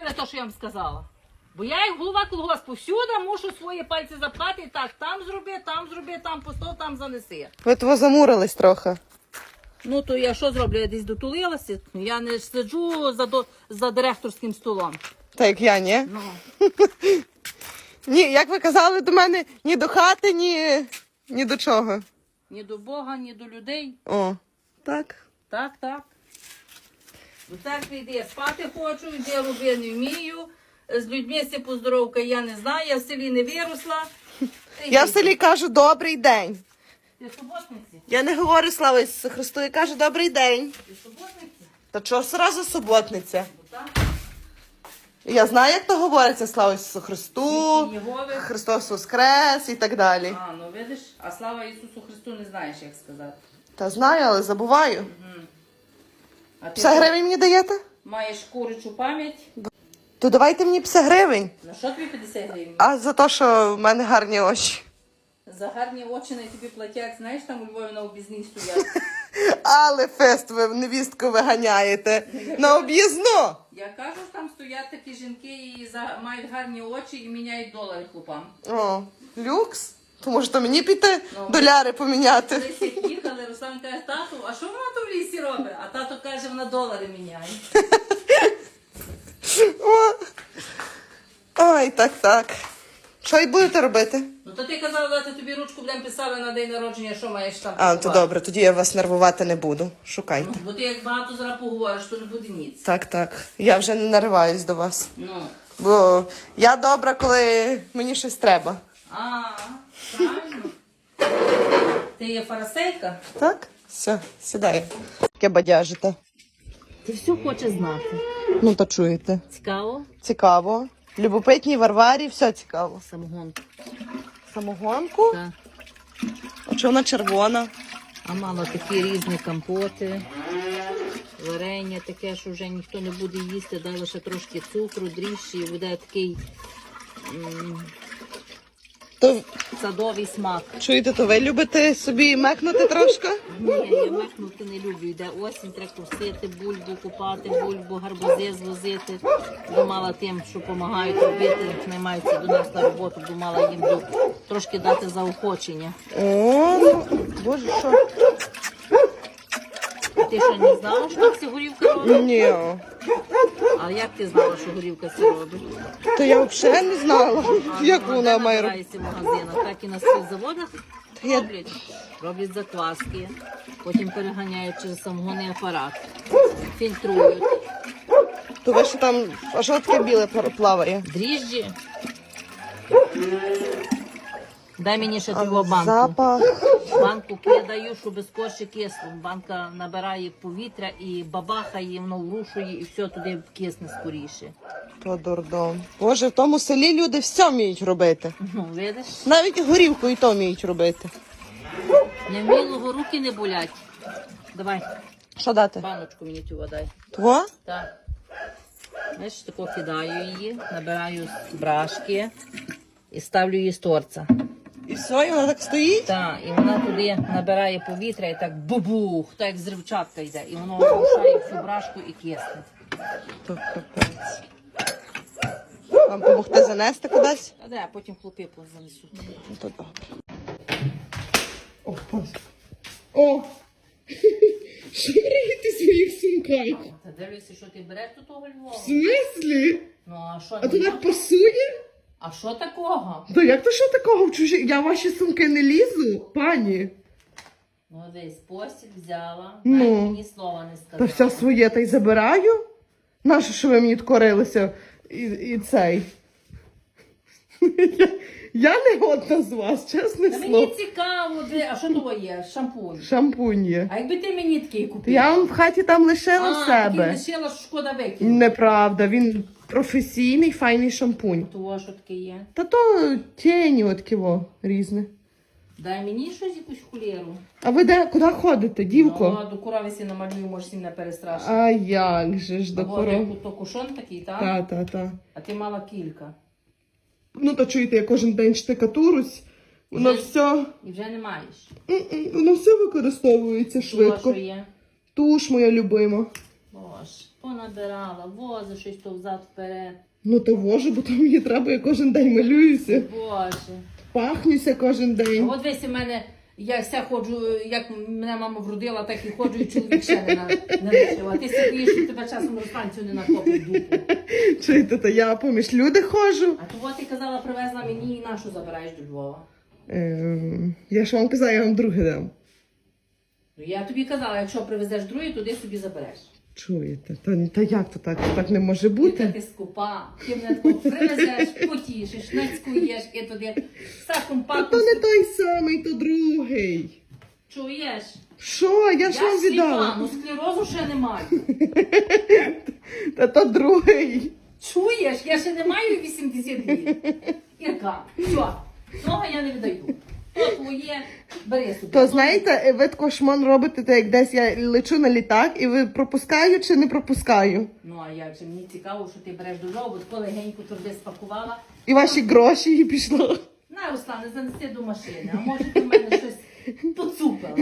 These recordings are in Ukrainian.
робили те, що я вам сказала. Бо я як голова колгоспу всюди мушу свої пальці запхати, і так, там зроби, там зроби, там постав, там занеси. Ви того замурились трохи. Ну то я що зроблю? Я десь дотулилася. Я не сиджу за, до, за директорським столом. Так як я, ні? Ну, Ні, як ви казали до мене, ні до хати, ні, ні до чого. ні до Бога, ні до людей. О, так. Так, так. До церкви йди, я спати хочу, йди роби не вмію. З людьми си поздоровка я не знаю, я в селі не виросла. Я в селі кажу добрий день. Ти суботниці? Я не говорю слава Ісусу Христу, я кажу добрий день. Ти в суботниці? Та чого сразу суботниця? Я знаю, як то говориться, слава Ісусу Христу, Христос Воскрес і так далі. А, ну видиш, а слава Ісусу Христу не знаєш, як сказати. Та знаю, але забуваю. А ти 50 гривень мені даєте? маєш курячу пам'ять. То давайте мені 50 гривень. На що тобі 50 гривень? А за те, що в мене гарні очі. За гарні очі на тобі платять, знаєш, там у Львові на обізній стоять. Але фест ви невістку виганяєте на об'їзну. Я кажу, там стоять такі жінки і за... мають гарні очі і міняють долари хлопам. О, люкс. То може то мені піти Ну. доляри поміняти. Колись як їхали, Руслан каже, тату, а що вона то в лісі робить? А тато каже, вона долари міняє. О. Ой, так, так. Що й будете робити? Ну то ти казала, дати тобі ручку будемо писали на день народження, що маєш там. А, то добре, тоді я вас нервувати не буду. Шукайте. Ну, бо ти як багато зараз поговориш, то не буде ніц. Так, так. Я вже не нариваюсь до вас. Ну. Бо я добра, коли мені щось треба. А. Ти є фарасейка? Так? Все, сідає. Яке бадяжите. Ти все хочеш знати. Ну, то чуєте. Цікаво? Цікаво. Любопитній Варварі, все цікаво. Самогонку. Самогонку? Так. А чого вона червона? А мало такі різні компоти, варення таке, що вже ніхто не буде їсти, дай лише трошки цукру, дріжджі, і буде такий м, То садовий смак. чуєте, то ви любите собі мекнути трошки? Ні, я мекнути не люблю. Йде осінь, треба кусити, бульбу купати, бульбу, гарбузи звозити. Думала тим, що допомагають робити, наймаються до нас на роботу, думала їм трошки дати заохочення. О, ну, боже, що? А ти що не знала, що це горівка робить? Ні. А як ти знала, що горівка це робить? То я взагалі не знала, як вона має робити. в магазинах, так і на спецзаводах я- роблять. Роблять закваски, потім переганяють через самогонний апарат, фільтрують. То ви що там, а що таке біле пар- плаває? Дріжджі. Дай мені ще А, банку. Запах. Банку кидаю, щоб скорше кисло. Банка набирає повітря і бабахає, воно врушує, і все туди кисне скоріше. То дурдом. Боже, в тому селі люди все вміють робити. Ну, видиш? Навіть горівку і то вміють робити. Невмілого руки не болять. Давай, Що дати? баночку мені цю дай. Того? Так. Знаєш, тако кидаю її, набираю з брашки і ставлю її з торця. І все, і вона так стоїть? Так, і вона туди набирає повітря і так бубух, так як зривчатка йде. І воно рушає всю брашку і кисне. То капець. Вам допомогти занести кудись? А де, а потім хлопи занесуть. Ну, то добре. О, ось. О! Що ви своїх сумках? Та дивлюся, що ти береш до того Львова. В смислі? Ну а що А то так пасує? А що такого? То як то що такого в чужі? Я в ваші сумки не лізу, пані. Ну десь постіль взяла, Ну. навіть мені слова не Та все своє та й забираю. Нащо, що ви мені корилися і, і цей? Я, я не годна з вас, чесне Та мені слово. цікаво, де, а що того є? Шампунь. Шампунь є. А якби ти мені такий купив? Я вам в хаті там лишила в а, себе. такий лишила, що шкода викинути. Неправда, він професійний, файний шампунь. Того, що таке є. Та то тіні от ківо різне. Дай мені щось, якусь хулєру. А ви де куди ходите, дівко? Ну, до курави сі намалюю, може сім не перестрашити. А як же ж до Або коров? то- кушон такий, так? Та, та, та. А ти мала кілька. Ну, то чуєте, я кожен день штикатурусь, воно Вже- все, І вже не маєш. воно все використовується швидко. що є. Туш моя любима. Понабирала, возиш щось то взад вперед. Ну то вожу, бо то мені треба, я кожен день малююся. Боже. Пахнюся кожен день. От весь у мене, я вся ходжу, як мене мама вродила, так і ходжу, і чоловік ще не, на, не лишив. А ти сидиш, що тебе часом розстанцію не накопив дупу. Чуєте, то я поміж люди ходжу. А того ти казала, привезла мені і нашу забираєш до Львова. Ем, я ж вам казала, я вам друге дам. Ну я тобі казала, якщо привезеш другий, туди собі забереш. Чуєте? Та, та як то так? Так не може Ти бути. таки скупа, ти мене тако привезеш, потішиш, нацькуєш і туди саком Та то не той самий, то другий. Чуєш? Що? Я ж Я вам віддала. ну склерозу ще не маю. Та то другий. Чуєш, я ще не маю 80 днів. Ірка, все, того я не віддаю. То твоє, бери собі. То знаєте, ви тако шмон робите, так як десь я лечу на літак, і ви пропускаю чи не пропускаю? Ну а як же мені цікаво, що ти береш до бо тако легенько туди спакувала. І ваші гроші і пішло. На, Руслане, занеси до машини, а може ти в мене щось поцупила.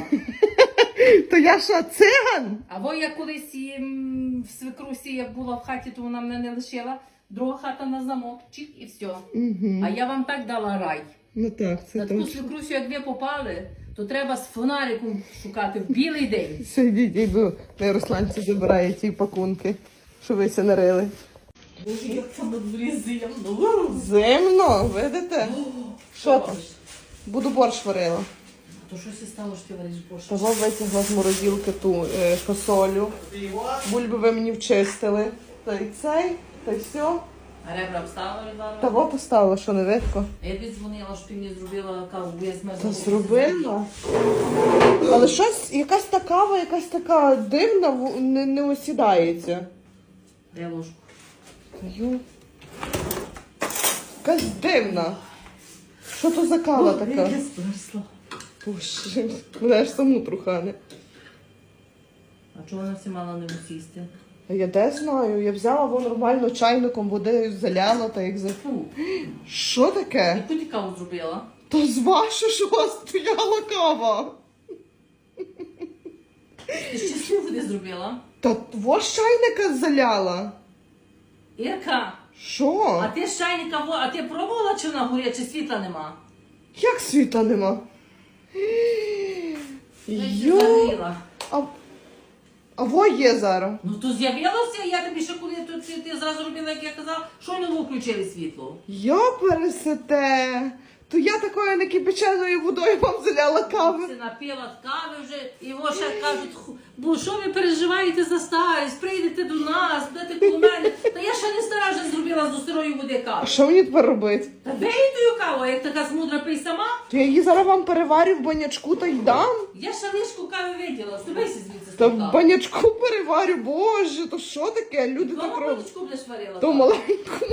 То я що, циган? Або я колись в свекрусі, як була в хаті, то вона мене не лишила. Друга хата на замок, чик і все. А я вам так дала рай. Ну так, це На таку точно. свекрусю, як ви попали, то треба з фонариком шукати в білий день. Сидіть, йду, не Русланці забирає ті пакунки, що ви ся нарили. Боже, як там на дворі зимно. Зимно, видите? Що там? Буду борщ варила. То щось і стало, що ти вариш борщ. Того витягла з морозилки ту е, фасолю. Бульби ви мені вчистили. Та й цей, та й все. А ребра обставили зараз? Того поставила, що не видко. Я тобі дзвонила, що ти мені зробила каву, бо я змерзла. Та зробила. Але щось, якась та кава, якась така дивна, в- не, не осідається. Де ложку? Ю. Якась дивна. Що то за кава така? Я. Боже, мене ж саму трухане. А чого вона всі мала не усісти? Я де знаю? Я взяла вон нормально чайником води заляла та як за. Фу, Що таке? яку ти каву зробила? То з вашого ж у вас стояла кава. Ти ще води зробила? Та во ж чайника заляла. Ірка, Що? а ти з чайника, а ти пробувала, чи вона горить, чи світла нема? Як світа нема? Я Йо. А во є зараз. Ну то з'явилося, я тобі ще коли тут ти, ти зразу робила, як я казала, що не включили світло. Я пересете. То я такою некипяченою водою вам заляла кави. Ти напила кави вже, і во ще кажуть, «Ху, бо що ви переживаєте за старість, прийдете до нас, будете коло мене. Та я ще не стара вже зробила з старої води А що мені тепер робити? Та я каву, а як така смудра пий сама? То я її зараз вам переварю в банячку та й дам. Я ще лишку кави виділа, ступайся звідси з Та в кави. банячку переварю, боже, то що таке? Люди так Дома роблять. баночку будеш варила? То каву? маленьку.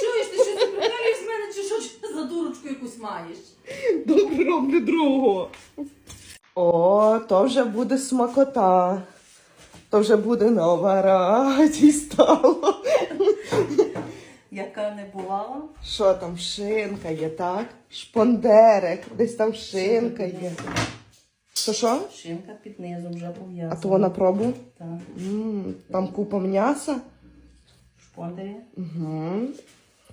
Чуєш, ти щось прикалюєш з мене, чи що за дурочку якусь маєш? Добре роблю другого. О, то вже буде смакота. То вже буде нова радість стало. Яка не бувала? Що там, шинка є, так? Шпондерик, десь там шинка є. То що? Шинка під низом вже пов'язана. А то вона пробу. Так. М, Там купа м'яса. В шпондері. Угу.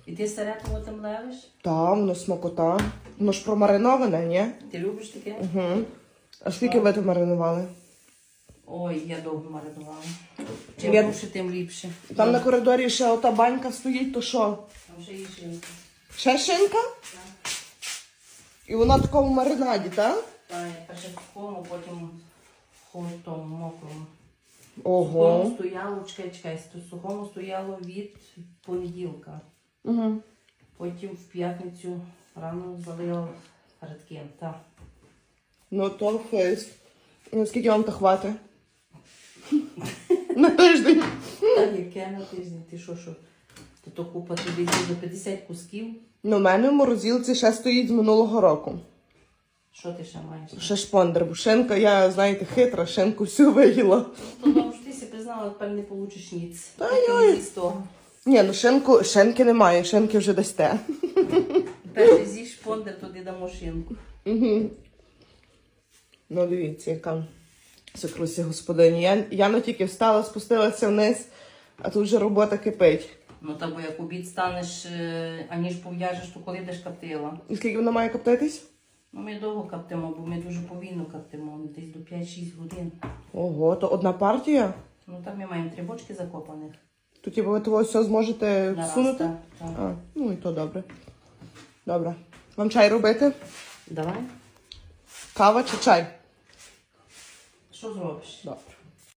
І ти сире кого там левиш? Там, воно смакота. Воно ж промариноване, ні? Ти любиш таке? Угу. А скільки ви там маринували? Ой, я довго маринувала. Чим Я- довше, тим ліпше. Там на коридорі ще ота банька стоїть, то що? Там ще є шинка. Ще шинка? І вона в такому маринаді, так? Та я перше в сухому, потім в холодному, мокрому. В Ого. сухому стояло, чекай, чекай, в сухому стояло від понеділка. Угу. Потім в п'ятницю рано залила перед. Так. Ну то фейс. Ну, скільки вам то хватить? На тиждень. Та яке на тиждень? Ти що, що? То то купа тобі до 50 кусків. Ну, у мене в морозилці ще стоїть з минулого року. Що ти ще маєш? Ще шпондер, бо шинка, я, знаєте, хитра, шинку всю виїла. То тому що ти ся признала, тепер не получиш ніц. Та Так Ні, ну шинку, шинки немає, шинки вже дасте. Перше з'їж шпондер, туди дамо шинку. Угу. Ну, дивіться, яка Свекрусі господині. Я, Яна тільки встала, спустилася вниз, а тут вже робота кипить. Ну та бо як обід станеш, е, аніж пов'яжеш, то коли йдеш коптила. І скільки вона має коптитись? Ну ми довго коптимо, бо ми дуже повільно коптимо, десь до 5-6 годин. Ого, то одна партія? Ну так ми маємо три бочки закопаних. То типу ви того все зможете Нараз, всунути? так, так. А, ну і то добре. Добре. Вам чай робити? Давай. Кава чи чай? Що зробиш? Добре.